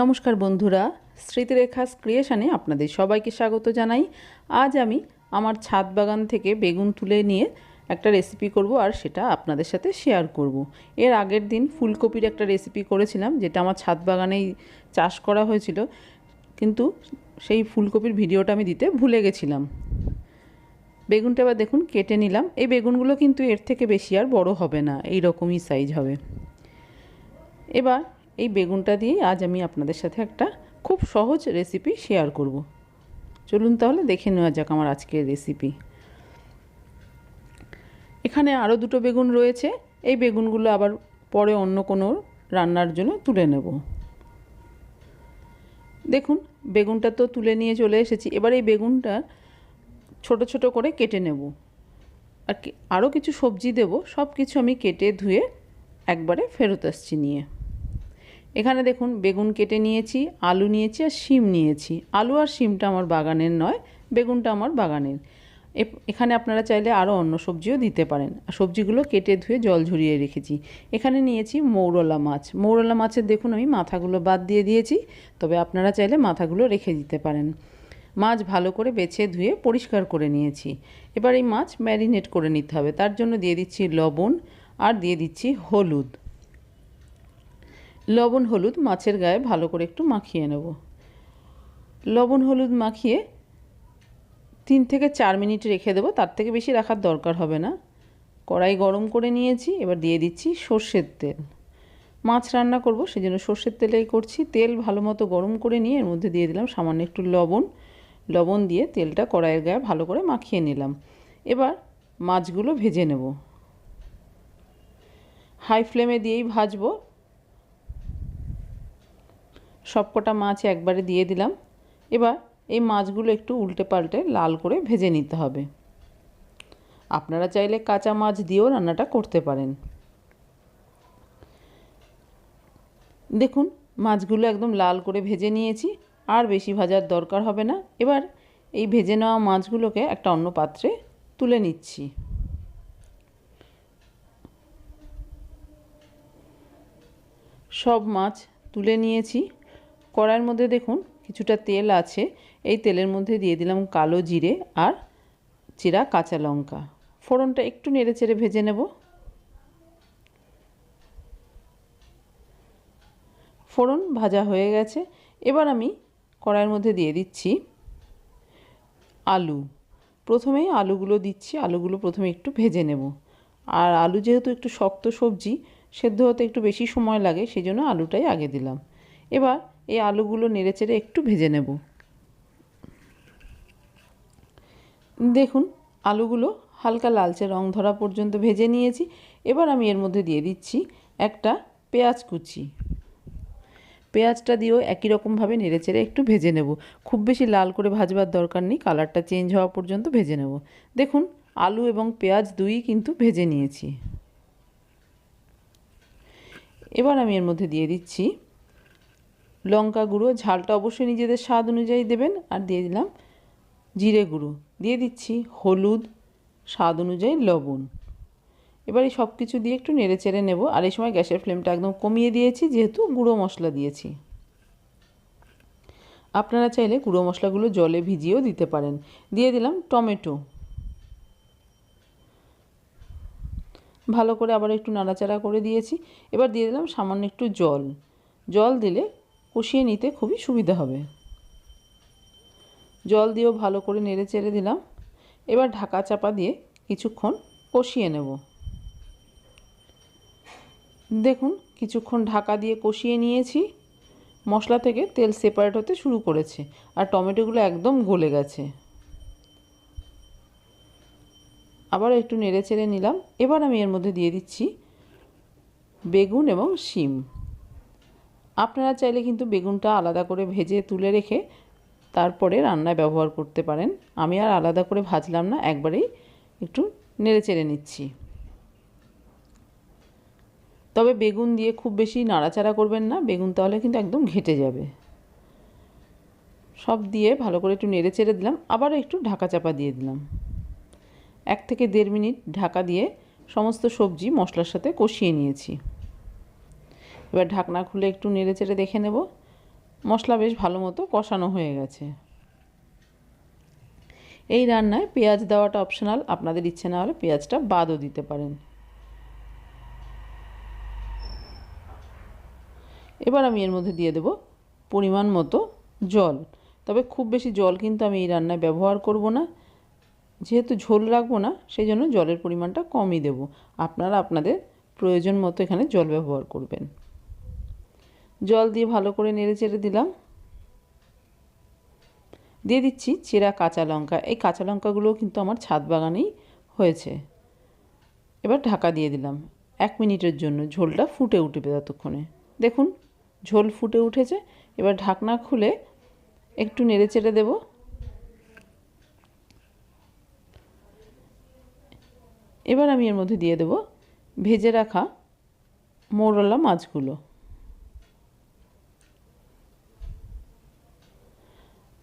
নমস্কার বন্ধুরা, স্মৃতিরেখাস ক্রিয়েশনে আপনাদের সবাইকে স্বাগত জানাই। আজ আমি আমার ছাদ বাগান থেকে বেগুন তুলে নিয়ে একটা রেসিপি করব আর সেটা আপনাদের সাথে শেয়ার করব। এর আগের দিন ফুলকপির একটা রেসিপি করেছিলাম, যেটা আমার ছাদ বাগানেই চাষ করা হয়েছিল। কিন্তু সেই ফুলকপির ভিডিওটা আমি দিতে ভুলে গেছিলাম। বেগুনটা এবার দেখুন, কেটে নিলাম। এই বেগুনগুলো কিন্তু এর থেকে বেশি আর বড় হবে না এই রকমই সাইজ হবে। এবার এই বেগুনটা দিয়েই আজ আমি আপনাদের সাথে একটা খুব সহজ রেসিপি শেয়ার করব। চলুন তাহলে দেখে নেওয়া যাক আমার আজকের রেসিপি এখানে আরও দুটো বেগুন রয়েছে। এই বেগুনগুলো আবার পরে অন্য কোনো রান্নার জন্য তুলে নেব। দেখুন, বেগুনটা তো তুলে নিয়ে চলে এসেছি। এবার এই বেগুনটা ছোট ছোট করে কেটে নেব। আর আরও কিছু সবজি দেব। সব কিছু আমি কেটে ধুয়ে একবারে ফেরত আসছি নিয়ে। এখানে দেখুন, বেগুন কেটে নিয়েছি, আলু নিয়েছি আর শিম নিয়েছি। আলু আর শিমটা আমার বাগানের নয়, বেগুনটা আমার বাগানের। এখানে আপনারা চাইলে আরও অন্য সবজিও দিতে পারেন। সবজিগুলো কেটে ধুয়ে জল ঝরিয়ে রেখেছি। এখানে নিয়েছি মৌরলা মাছ। মৌরলা মাছের দেখুন, আমি মাথাগুলো বাদ দিয়ে দিয়েছি, তবে আপনারা চাইলে মাথাগুলো রেখে দিতে পারেন। মাছ ভালো করে বেছে ধুয়ে পরিষ্কার করে নিয়েছি। এবার এই মাছ ম্যারিনেট করে নিতে হবে। তার জন্য দিয়ে দিচ্ছি লবণ আর দিয়ে দিচ্ছি হলুদ। লবণ, হলুদ মাছের গায়ে ভালো করে একটু মাখিয়ে নেব। লবণ, হলুদ মাখিয়ে তিন থেকে চার মিনিট রেখে দেবো। তার থেকে বেশি রাখার দরকার হবে না। কড়াই গরম করে নিয়েছি, এবার দিয়ে দিচ্ছি সর্ষের তেল। মাছ রান্না করব সেই জন্য সর্ষের তেলেই করছি। তেল ভালো মতো গরম করে নিয়ে এর মধ্যে দিয়ে দিলাম সামান্য একটু লবণ। লবণ দিয়ে তেলটা কড়াইয়ের গায়ে ভালো করে মাখিয়ে নিলাম। এবার মাছগুলো ভেজে নেব। হাই ফ্লেমে দিয়েই ভাজবো। সবকটা মাছ একবারে দিয়ে দিলাম। এবার এই মাছগুলো একটু উল্টে পাল্টে লাল করে ভেজে নিতে হবে। আপনারা চাইলে কাঁচা মাছ দিয়েও রান্নাটা করতে পারেন। দেখুন, মাছগুলো একদম লাল করে ভেজে নিয়েছি, আর বেশি ভাজার দরকার হবে না। এবার এই ভেজে নেওয়া মাছগুলোকে একটা অন্য পাত্রে তুলে নিচ্ছি। সব মাছ তুলে নিয়েছি। কড়াইয়ের মধ্যে দেখুন, কিছুটা তেল আছে। এই তেলের মধ্যে দিয়ে দিলাম কালো জিরে আর চিরা কাঁচা লঙ্কা। ফোড়নটা একটু নেড়ে চেড়ে ভেজে নেব। ফোড়ন ভাজা হয়ে গেছে। এবার আমি কড়াইয়ের মধ্যে দিয়ে দিচ্ছি আলু। প্রথমেই আলুগুলো দিচ্ছি, আলুগুলো প্রথমে একটু ভেজে নেব। আর আলু যেহেতু একটু শক্ত সবজি, সেদ্ধ হতে একটু বেশি সময় লাগে সেই জন্য আলুটাই আগে দিলাম। এবার এই আলুগুলো নেড়েচেড়ে একটু ভেজে নেব। দেখুন, আলুগুলো হালকা লালচে রং ধরা পর্যন্ত ভেজে নিয়েছি। এবার আমি এর মধ্যে দিয়ে দিচ্ছি একটা পেঁয়াজ কুচি। পেঁয়াজটা দিয়েও একই রকমভাবে নেড়েচেড়ে একটু ভেজে নেব। খুব বেশি লাল করে ভাজবার দরকার নেই, কালারটা চেঞ্জ হওয়া পর্যন্ত ভেজে নেব। দেখুন, আলু এবং পেঁয়াজ দুই কিন্তু ভেজে নিয়েছি। এবার আমি এর মধ্যে দিয়ে দিচ্ছি লঙ্কা গুঁড়ো, ঝালটা অবশ্যই নিজেদের স্বাদ অনুযায়ী দেবেন। আর দিয়ে দিলাম জিরে গুঁড়ো। দিয়ে দিচ্ছি হলুদ স্বাদ অনুযায়ী লবণ। এবার এই সব কিছু দিয়ে একটু নেড়ে চেড়ে নেব। আর এই সময় গ্যাসের ফ্লেমটা একদম কমিয়ে দিয়েছি, যেহেতু গুঁড়ো মশলা দিয়েছি। আপনারা চাইলে গুঁড়ো মশলাগুলো জলে ভিজিয়েও দিতে পারেন। দিয়ে দিলাম টমেটো। ভালো করে আবার একটু নাড়াচাড়া করে দিয়েছি। এবার দিয়ে দিলাম সামান্য একটু জল। জল দিলে কষিয়ে নিতে খুবই সুবিধা হবে। জল দিয়েও ভালো করে নেড়ে চেড়ে দিলাম। এবার ঢাকা চাপা দিয়ে কিছুক্ষণ কষিয়ে নেব। দেখুন, কিছুক্ষণ ঢাকা দিয়ে কষিয়ে নিয়েছি। মশলা থেকে তেল সেপারেট হতে শুরু করেছে আর টমেটোগুলো একদম গলে গেছে। আবার একটু নেড়ে চেড়ে নিলাম। এবার আমি এর মধ্যে দিয়ে দিচ্ছি বেগুন এবং শিম। আপনারা চাইলে কিন্তু বেগুনটা আলাদা করে ভেজে তুলে রেখে তারপরে রান্নায় ব্যবহার করতে পারেন। আমি আর আলাদা করে ভাজলাম না, একবারেই একটু নেড়ে চেড়ে নিচ্ছি। তবে বেগুন দিয়ে খুব বেশি নাড়াচাড়া করবেন না, বেগুন তাহলে কিন্তু একদম ঘেটে যাবে। সব দিয়ে ভালো করে একটু নেড়ে চেড়ে দিলাম, আবার একটু ঢাকা চাপা দিয়ে দিলাম। এক থেকে দেড় মিনিট ঢাকা দিয়ে সমস্ত সবজি মশলার সাথে কষিয়ে নিয়েছি। এবার ঢাকনা খুলে একটু নেড়ে চেড়ে দেখে নেব। মশলা বেশ ভালো মতো কষানো হয়ে গেছে। এই রান্নায় পেঁয়াজ দেওয়াটা অপশনাল আপনাদের ইচ্ছে না হলে পেঁয়াজটা বাদও দিতে পারেন। এবার আমি এর মধ্যে দিয়ে দেব পরিমাণ মতো জল। তবে খুব বেশি জল কিন্তু আমি এই রান্নায় ব্যবহার করব না। যেহেতু ঝোল রাখব না সেই জন্য জলের পরিমাণটা কমই দেব। আপনারা আপনাদের প্রয়োজন মতো এখানে জল ব্যবহার করবেন। জল দিয়ে ভালো করে নেড়ে চেড়ে দিলাম। দিয়ে দিচ্ছি চেরা কাঁচা লঙ্কা। এই কাঁচা লঙ্কাগুলোও কিন্তু আমার ছাদ বাগানেই হয়েছে। এবার ঢাকা দিয়ে দিলাম এক মিনিটের জন্য। ঝোলটা ফুটে উঠবে ততক্ষণে। দেখুন, ঝোল ফুটে উঠেছে। এবার ঢাকনা খুলে একটু নেড়ে চেড়ে দেব। এবার আমি এর মধ্যে দিয়ে দেব ভেজে রাখা মোরলা মাছগুলো।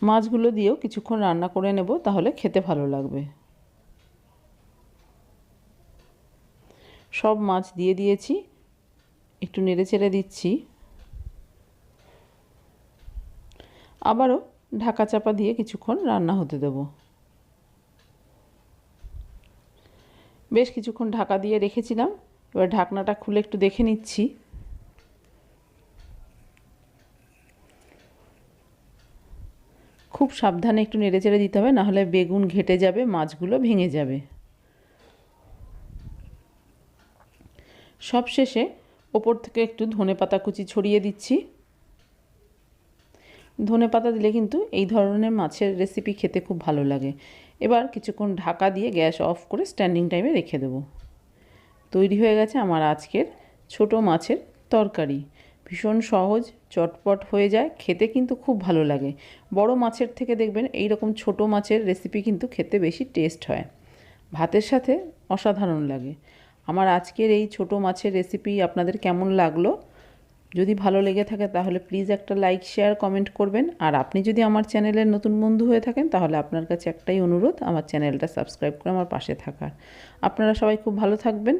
মাছগুলো দিয়েও কিছুক্ষণ রান্না করে নেব, তাহলে খেতে ভালো লাগবে। সব মাছ দিয়ে দিয়েছি, একটু নেড়ে চেড়ে দিচ্ছি। আবারও ঢাকা চাপা দিয়ে কিছুক্ষণ রান্না হতে দেব। বেশ কিছুক্ষণ ঢাকা দিয়ে রেখেছিলাম, এবার ঢাকনাটা খুলে একটু দেখে নিচ্ছি। খুব সাবধানে একটু নেড়ে চেড়ে দিতে হবে নাহলে বেগুন ঘেটে যাবে, মাছগুলো ভেঙে যাবে। সব শেষে ওপর থেকে একটু ধনে পাতা কুচি ছড়িয়ে দিচ্ছি। ধনে পাতা দিলে কিন্তু এই ধরনের মাছের রেসিপি খেতে খুব ভালো লাগে। এবার কিছুক্ষণ ঢাকা দিয়ে গ্যাস অফ করে স্ট্যান্ডিং টাইমে রেখে দেবো। তৈরি হয়ে গেছে আমার আজকের ছোট মাছের তরকারি। ভীষণ সহজ, চটপট হয়ে যায়। খেতে কিন্তু খুব ভালো লাগে। বড় মাছের থেকে দেখবেন এই রকম ছোট মাছের রেসিপি কিন্তু খেতে বেশি টেস্ট হয়। ভাতের সাথে অসাধারণ লাগে। আমার আজকের এই ছোট মাছের রেসিপি আপনাদের কেমন লাগল? যদি ভালো লেগে থাকে তাহলে প্লিজ একটা লাইক শেয়ার কমেন্ট করবেন। আর আপনি যদি আমার চ্যানেলের নতুন বন্ধু হয়ে থাকেন তাহলে আপনার কাছে একটাই অনুরোধ, আমার চ্যানেলটা সাবস্ক্রাইব করে আমার পাশে থাকার। আপনারা সবাই খুব ভালো থাকবেন।